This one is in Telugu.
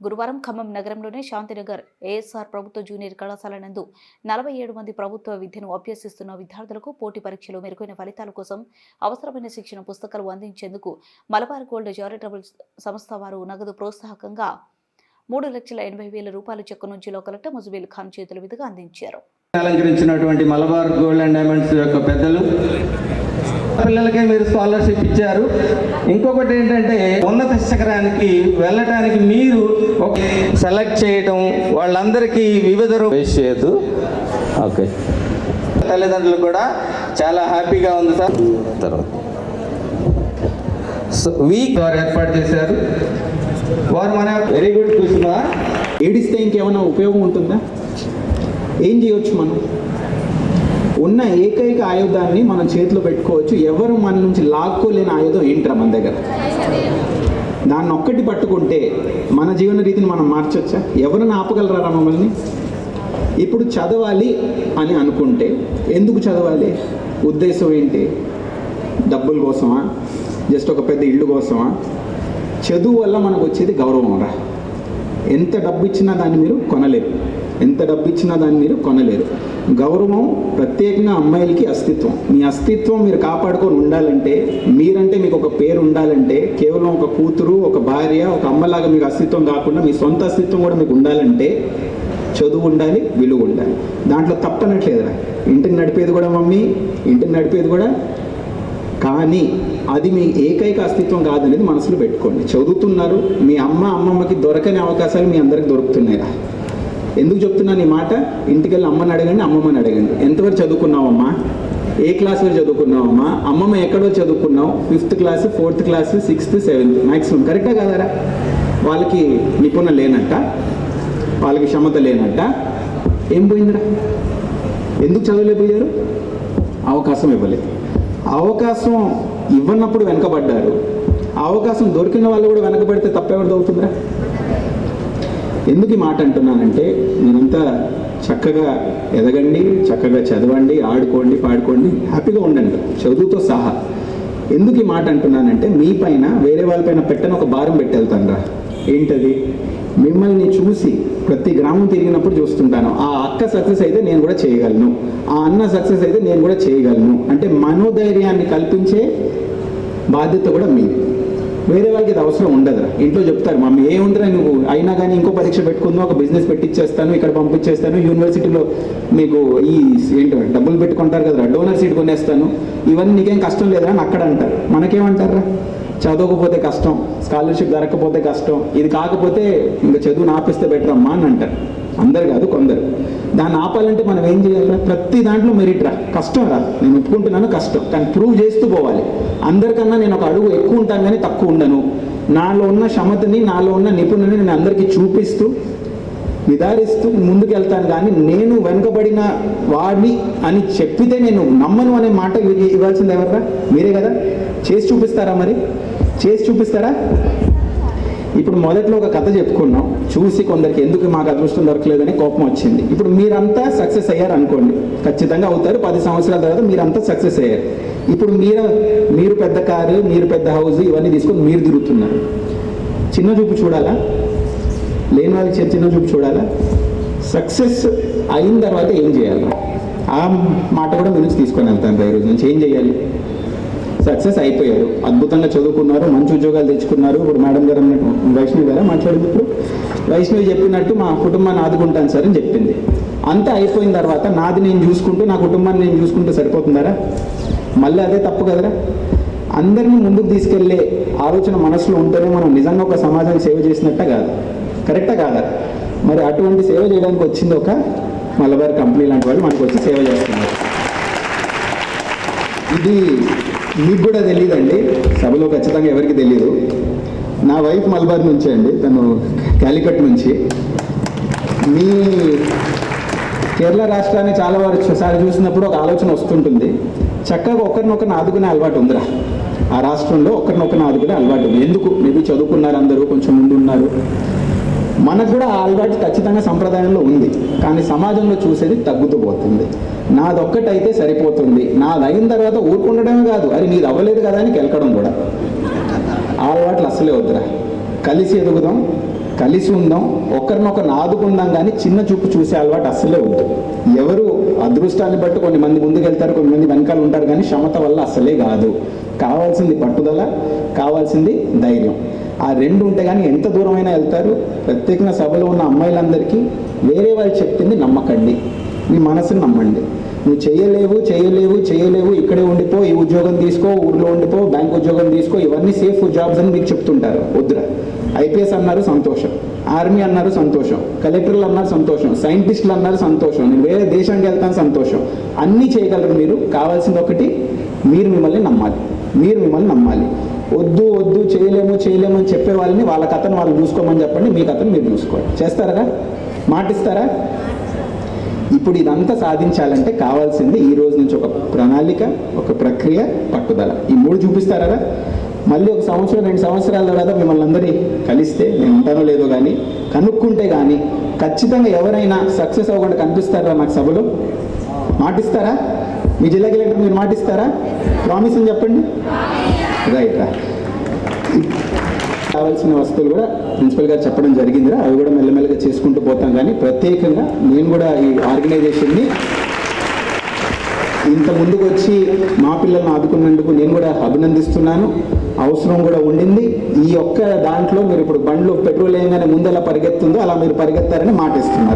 గురువారం ఖమ్మం నగరంలోని శాంతినగర్ ఏఎస్ఆర్ ప్రభుత్వ జూనియర్ కళాశాల నందు నలభై ఏడు మంది ప్రభుత్వ విద్యను అభ్యసిస్తున్న విద్యార్థులకు పోటీ పరీక్షలో మెరుగైన ఫలితాల కోసం అవసరమైన శిక్షణ పుస్తకాలు అందించేందుకు మలబార్ గోల్డ్ చారిటబుల్ సంస్థ వారు నగదు ప్రోత్సాహకంగా మూడు లక్షల ఎనభై వేల రూపాయల చెక్కు నుంచి లో ముజబీల్ ఖాన్ చేతుల మీదుగా అందించారు. అలంకరించినటువంటి మలబార్ గోల్డ్ అండ్ డైమండ్స్ యొక్క పెద్దలు. పిల్లలకే మీరు స్కాలర్షిప్ ఇచ్చారు. ఇంకొకటి ఏంటంటే ఉన్నత శిఖరానికి వెళ్ళటానికి మీరు సెలెక్ట్ చేయడం వాళ్ళందరికీ వివిధ వేస్ట్ చేయొద్దు. ఓకే. తల్లిదండ్రులు కూడా చాలా హ్యాపీగా ఉంది సార్. తర్వాత. సో వీక్ వారు ఏర్పాటు చేశారు. వారు మన వెరీ గుడ్ కుసుమా ఏడిస్తే ఇంకేమైనా ఉపయోగం ఉంటుందా? ఏం చేయొచ్చు మనం? ఉన్న ఏకైక ఆయుధాన్ని మనం చేతిలో పెట్టుకోవచ్చు. ఎవరు మన నుంచి లాక్కోలేని ఆయుధం ఏంట్రా మన దగ్గర? దాన్ని ఒక్కటి పట్టుకుంటే మన జీవన రీతిని మనం మార్చొచ్చా? ఎవరిని ఆపగలరా మమ్మల్ని? ఇప్పుడు చదవాలి అని అనుకుంటే ఎందుకు చదవాలి? ఉద్దేశం ఏంటి? డబ్బుల కోసమా? జస్ట్ ఒక పెద్ద ఇల్లు కోసమా? చదువు వల్ల మనకు వచ్చేది గౌరవం రా. ఎంత డబ్బు ఇచ్చినా దాన్ని మీరు కొనలేరు. ఎంత డబ్బు ఇచ్చినా దాన్ని మీరు కొనలేరు. గౌరవం ప్రత్యేకంగా అమ్మాయిలకి అస్తిత్వం. మీ అస్తిత్వం మీరు కాపాడుకొని ఉండాలంటే మీరంటే మీకు ఒక పేరు ఉండాలంటే కేవలం ఒక కూతురు ఒక భార్య ఒక అమ్మలాగా మీకు అస్తిత్వం కాకుండా మీ సొంత అస్తిత్వం కూడా మీకు ఉండాలంటే చదువు ఉండాలి విలువ ఉండాలి. దాంట్లో తప్పనట్లేదురా. ఇంటిని నడిపేది కూడా మమ్మీ ఇంటిని నడిపేది కూడా కానీ అది మీ ఏకైక అస్తిత్వం కాదనేది మనసులో పెట్టుకోండి. చదువుతున్నారు మీ అమ్మ అమ్మమ్మకి దొరకని అవకాశాలు మీ అందరికి దొరుకుతున్నాయిరా. ఎందుకు చెప్తున్నాను ఈ మాట? ఇంటికి వెళ్ళి అమ్మని అడగండి అమ్మమ్మని అడగండి. ఎంతవరకు చదువుకున్నావమ్మా? ఏ క్లాస్లో చదువుకున్నావమ్మా? అమ్మమ్మ ఎక్కడో చదువుకున్నావు? Fifth class fourth class sixth seventh maximum కరెక్టా కాదారా? వాళ్ళకి నిపుణ లేనట్ట. వాళ్ళకి క్షమత లేనట్ట. ఏం పోయిందిరా? ఎందుకు చదవలేకపోయారు? అవకాశం ఇవ్వలేదు. అవకాశం ఇవ్వనప్పుడు వెనకబడ్డారు. అవకాశం దొరికిన వాళ్ళు కూడా వెనకబడితే తప్పెవరిది అవుతుందిరా ఎందుకు ఈ మాట అంటున్నానంటే మీరంతా చక్కగా ఎదగండి చక్కగా చదవండి ఆడుకోండి పాడుకోండి హ్యాపీగా ఉండండి చదువుతో సహా. ఎందుకు ఈ మాట అంటున్నానంటే మీ పైన వేరే వాళ్ళపైన పెట్టని ఒక భారం పెట్టెళ్తాను రా. ఏంటది? మిమ్మల్ని చూసి ప్రతి గ్రామం తిరిగినప్పుడు చూస్తుంటాను. ఆ అక్క సక్సెస్ అయితే నేను కూడా చేయగలను. ఆ అన్న సక్సెస్ అయితే నేను కూడా చేయగలను. అంటే మనోధైర్యాన్ని కల్పించే బాధ్యత కూడా మీది. వేరే వాళ్ళకి ఇది అవసరం ఉండదురా ఇంట్లో చెప్తారు మమ్మీ ఏముందిరా నువ్వు? అయినా కానీ ఇంకో పరీక్ష పెట్టుకుందాం ఒక బిజినెస్ పెట్టిచ్చేస్తాను ఇక్కడ పంపించేస్తాను యూనివర్సిటీలో మీకు ఈ ఏంటో డబ్బులు పెట్టుకుంటారు కదరా డోనర్ సీట్ కొనేస్తాను. ఇవన్నీ నీకేం కష్టం లేదురా అని అక్కడ అంటారు. మనకేమంటారా చదవకపోతే కష్టం స్కాలర్షిప్ దొరకకపోతే కష్టం ఇది కాకపోతే ఇంకా చదువు ఆపిస్తే బెటర్ అమ్మా అని అంటారు. అందరు కాదు కొందరు. దాన్ని ఆపాలంటే మనం ఏం చేయాలి ప్రతి దాంట్లో మెరిట్ రా. కష్టం రా. నేను ఒప్పుకుంటున్నాను కష్టం. కానీ ప్రూవ్ చేస్తూ పోవాలి. అందరికన్నా నేను ఒక అడుగు ఎక్కువ ఉంటాను కానీ తక్కువ ఉండను. నాలో ఉన్న క్షమతని నాలో ఉన్న నిపుణుని నేను అందరికీ చూపిస్తూ నిదారిస్తూ ముందుకు వెళ్తాను కానీ నేను వెనుకబడిన వాడిని అని చెప్పితే నేను నమ్మను అనే మాట ఇవ్వాల్సింది ఎవరా మీరే కదా. చేసి చూపిస్తారా మరి? చేసి చూపిస్తారా? ఇప్పుడు మొదట్లో ఒక కథ చెప్పుకున్నాం. చూసి కొందరికి ఎందుకు మాకు అదృష్టం దొరకలేదని కోపం వచ్చింది. ఇప్పుడు మీరంతా సక్సెస్ అయ్యారు అనుకోండి. ఖచ్చితంగా అవుతారు. పది సంవత్సరాల తర్వాత మీరంతా సక్సెస్ అయ్యారు. ఇప్పుడు మీరు మీరు పెద్ద కారు మీరు పెద్ద హౌస్ ఇవన్నీ తీసుకొని మీరు తిరుగుతున్నారు. చిన్న చూపు చూడాలా? లేని వాళ్ళకి చిన్న- చూపు చూడాలా? సక్సెస్ అయిన తర్వాత ఏం చేయాలి? ఆ మాట కూడా మీ నుంచి తీసుకొని వెళ్తాను. రా ఈరోజు నుంచి ఏం చేయాలి? సక్సెస్ అయిపోయారు అద్భుతంగా చదువుకున్నారు మంచి ఉద్యోగాలు తెచ్చుకున్నారు. ఇప్పుడు మేడం గారు అన్నట్టు వైష్ణవి గారా మాట్లాడింది ఇప్పుడు? వైష్ణవి చెప్పినట్టు మా కుటుంబాన్ని ఆదుకుంటాను సార్ అని చెప్పింది. అంతా అయిపోయిన తర్వాత నాది నేను చూసుకుంటూ నా కుటుంబాన్ని నేను చూసుకుంటూ సరిపోతుందారా? మళ్ళీ అదే తప్పు కదరా? అందరినీ ముందుకు తీసుకెళ్ళే ఆలోచన మనసులో ఉంటేనే మనం నిజంగా ఒక సమాజానికి సేవ చేసినట్ట కాదు. కరెక్టా కాదా? మరి అటువంటి సేవ చేయడానికి వచ్చింది ఒక మలబార్ కంపెనీ లాంటి వాళ్ళు మనకు వచ్చి సేవ చేస్తున్నారు. ఇది మీకు కూడా తెలియదండి సభలో ఖచ్చితంగా ఎవరికి తెలియదు నా వైఫ్ మల్బార్ నుంచి అండి. తను కాలికట్ నుంచి. మీ కేరళ రాష్ట్రాన్ని చాలా వారు సారి చూసినప్పుడు ఒక ఆలోచన వస్తుంటుంది. చక్కగా ఒకరినొకరిని ఆదుకునే అలవాటు ఉందిరా. ఆ రాష్ట్రంలో ఒకరినొకరిని ఆదుకునే అలవాటు ఉంది. ఎందుకు? మేబీ చదువుకున్నారు అందరూ కొంచెం ముందు ఉన్నారు మనకు కూడా అలవాటు ఖచ్చితంగా సంప్రదాయంలో ఉంది. కానీ సమాజంలో చూసేది తగ్గుతూ పోతుంది. నాదొక్కటైతే సరిపోతుంది. నాది అయిన తర్వాత ఊరుకుండడమే కాదు. అది నీది అవ్వలేదు కదా అని కెలకడం కూడా. అలవాట్లు అసలే వద్దురా. కలిసి ఎదుగుదాం కలిసి ఉందాం ఒకరినొకరిని ఆదుకుందాం కానీ చిన్న చూపు చూసే అలవాటు అస్సలే వద్దు. ఎవరు అదృష్టాన్ని బట్టి కొన్ని మంది ముందుకెళ్తారు కొన్ని మంది వెనకాల ఉంటారు కానీ క్షమత వల్ల అస్సలే కాదు. కావాల్సింది పట్టుదల కావాల్సింది ధైర్యం. ఆ రెండు ఉంటే కానీ ఎంత దూరమైనా వెళ్తారు. ప్రత్యేకంగా సభలో ఉన్న అమ్మాయిలందరికీ వేరే వాళ్ళు చెప్పింది నమ్మకండి. మీ మనసుని నమ్మండి. నువ్వు చేయలేవు చేయలేవు చేయలేవు ఇక్కడే ఉండిపో ఈ ఉద్యోగం తీసుకో ఊర్లో ఉండిపో బ్యాంక్ ఉద్యోగం తీసుకో ఇవన్నీ సేఫ్ జాబ్స్ అని మీకు చెప్తుంటారు. వద్దురా. ఐపీఎస్ అన్నారు సంతోషం. ఆర్మీ అన్నారు సంతోషం. కలెక్టర్లు అన్నారు సంతోషం. సైంటిస్టులు అన్నారు సంతోషం. నేను వేరే దేశానికి వెళ్తాను సంతోషం. అన్నీ చేయగలరు మీరు. కావాల్సింది ఒకటి మీరు మిమ్మల్ని నమ్మాలి. మీరు మిమ్మల్ని నమ్మాలి. వద్దు వద్దు చేయలేము చేయలేము అని చెప్పే వాళ్ళని వాళ్ళ కథను వాళ్ళు చూసుకోమని చెప్పండి మీ కథను మీరు చూసుకోండి. చేస్తారా? మాటిస్తారా? ఇప్పుడు ఇదంతా సాధించాలంటే కావాల్సింది ఈ రోజు నుంచి ఒక ప్రణాళిక ఒక ప్రక్రియ పట్టుదల. ఈ మూడు చూపిస్తారా? మళ్ళీ ఒక సంవత్సరం రెండు సంవత్సరాల తర్వాత మిమ్మల్ని అందరి కలిస్తే నేను ఉంటానో లేదో కానీ కనుక్కుంటే కానీ ఖచ్చితంగా ఎవరైనా సక్సెస్ అవ్వకుండా కనిపిస్తారా మాకు సభలో? మాటిస్తారా? మీ జిల్లాకి కలెక్టర్ మీరు మాటిస్తారా ప్రామిస్ అని చెప్పండి. రైట్. రా కావాల్సిన వస్తువులు కూడా ప్రిన్సిపల్ గారు చెప్పడం జరిగిందిరా అవి కూడా మెల్లమెల్లగా చేసుకుంటూ పోతాం. కానీ ప్రత్యేకంగా నేను కూడా ఈ ఆర్గనైజేషన్ని ఇంత ముందుకు వచ్చి మా పిల్లల్ని ఆదుకున్నందుకు నేను కూడా అభినందిస్తున్నాను. అవసరం కూడా ఉండింది. ఈ ఒక్క దాంట్లో మీరు ఇప్పుడు బండ్లు పెట్రోల్ వేయగానే ముందు ఎలా పరిగెత్తుందో అలా మీరు పరిగెత్తారని మాటిస్తున్నారు.